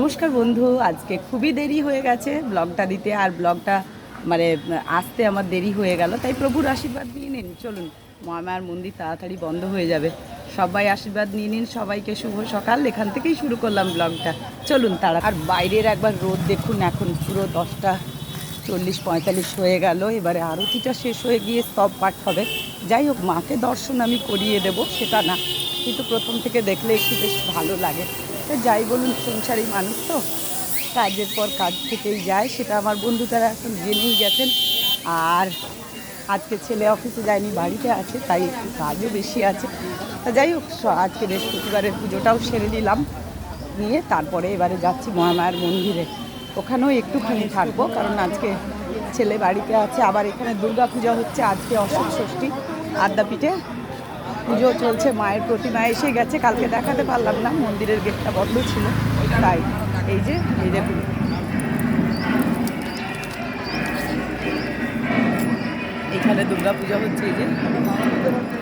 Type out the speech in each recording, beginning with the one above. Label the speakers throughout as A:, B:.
A: নমস্কার বন্ধু, আজকে খুবই দেরি হয়ে গেছে ব্লগটা দিতে, আর ব্লগটা মানে আসতে আমার দেরি হয়ে গেল, তাই প্রভুর আশীর্বাদ নিয়ে নিন। চলুন মহামায়ার মন্দির তাড়াতাড়ি বন্ধ হয়ে যাবে। সবাই আশীর্বাদ নিয়ে নিন, সবাইকে শুভ সকাল। এখান থেকেই শুরু করলাম ব্লগটা। চলুন তারা আর বাইরের একবার রোদ দেখুন, এখন পুরো দশটা চল্লিশ পঁয়তাল্লিশ হয়ে গেল। এবারে আরতিটা শেষ হয়ে গিয়ে স্তব পাঠ হবে। যাই হোক, মাকে দর্শন আমি করিয়ে দেব, সেটা না। কিন্তু প্রথম থেকে দেখলে একটু বেশ ভালো লাগে। যাই বলুন, সংসারী মানুষ তো। কাজের পর কাজ থেকেই যায়, সেটা আমার বন্ধু তারা এখন জেনেই গেছেন। আর আজকে ছেলে অফিসে যায়নি, বাড়িতে আছে, তাই একটু কাজও বেশি আছে। যাই হোক আজকে বৃহস্পতিবারের পুজোটাও সেরে নিলাম নিয়ে, তারপরে এবারে যাচ্ছি মহামায়ার মন্দিরে। ওখানেও একটুখানি থাকব, কারণ আজকে ছেলে বাড়িতে আছে, আবার এখানে দুর্গা পূজা হচ্ছে, আজকে অশোক ষষ্ঠী, আদ্যাপীঠে। পুজো চলছে, মায়ের প্রতিমা এসে গেছে, কালকে দেখাতে পারলাম না, মন্দিরের গেটটা বন্ধ ছিল, তাই এই যে, এই দেখুন। এখানে দুর্গা পুজো হচ্ছে, এই যে,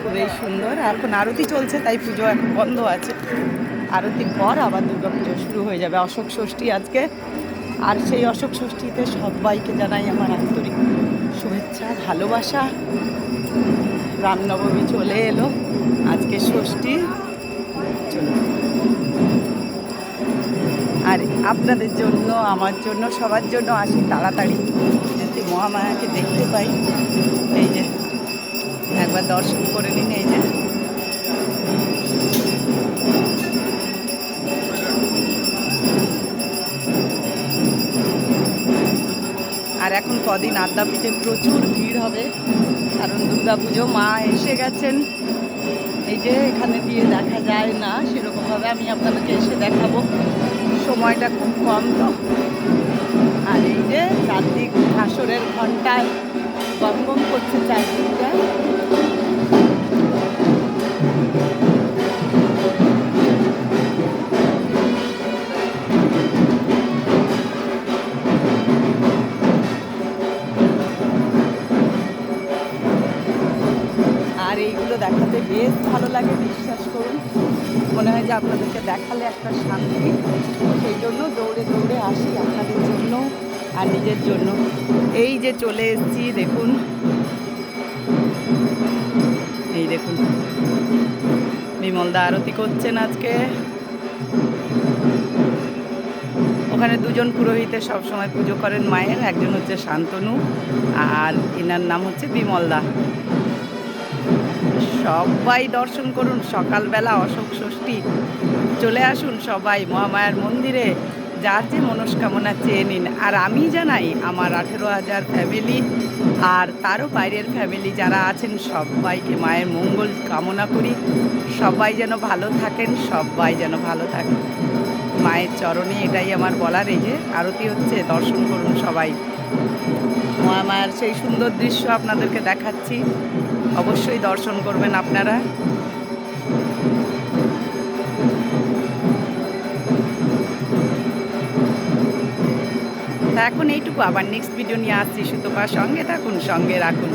A: খুবই সুন্দর। এখন আরতি চলছে, তাই পুজো এখন বন্ধ আছে। আরতির পর আবার দুর্গা পুজো শুরু হয়ে যাবে। অশোক ষষ্ঠী আজকে, আর সেই অশোক ষষ্ঠীতে সবাইকে জানাই আমার আন্তরিক শুভেচ্ছা, ভালোবাসা। রামনবমী চলে এলো। চলুন আর আপনাদের জন্য, আমার জন্য, সবার জন্য আসি তাড়াতাড়ি। যাতে মহামায়াকে দেখতে পাই। এই যে, একবার দর্শন করে নিন, এই যে। আর এখন কদিন আদ্যাপীঠে প্রচুর ভিড় হবে। কারণ দুর্গা পুজো মা এসে গেছেন। এই যে এখানে দিয়ে দেখা যায় না, সেরকমভাবে আমি আপনাদেরকে এসে দেখাবো। সময়টা খুব কম তো। আর এই যে চারদিক আসরের ঘন্টায় গম করছে চারদিকটা দেখাতে বেশ ভালো লাগে, বিশ্বাস করুন। মনে হয় যে আপনাদেরকে দেখালে একটা শান্তি। সেই জন্য দৌড়ে দৌড়ে আসি আপনাদের জন্য আর নিজের জন্য। এই যে চলে এসেছি, দেখুন। এই দেখুন। বিমলদা আরতি করছেন আজকে। ওখানে দুজন পুরোহিতে সবসময় পুজো করেন মায়ের, একজন হচ্ছে শান্তনু আর এনার নাম হচ্ছে বিমলদা সবাই দর্শন করুন, সকালবেলা অশোক ষষ্ঠী। চলে আসুন সবাই মহামায়ার মন্দিরে, যার যে মনস্কামনা চেয়ে নিন। আর আমি জানাই, আমার আঠেরো হাজার ফ্যামিলি আর তারও বাইরের ফ্যামিলি যারা আছেন, সবাইকে মায়ের মঙ্গল কামনা করি। সবাই যেন ভালো থাকেন, সবাই যেন ভালো থাকেন মায়ের চরণে এটাই আমার বলার এই যে আরতি হচ্ছে, দর্শন করুন সবাই। মহামায়ার সেই সুন্দর দৃশ্য আপনাদেরকে দেখাচ্ছি। অবশ্যই দর্শন করবেন আপনারা। তা এখন এইটুকু, আবার নেক্সট ভিডিও নিয়ে আসছি সুতপা। সঙ্গে থাকুন, সঙ্গে রাখুন।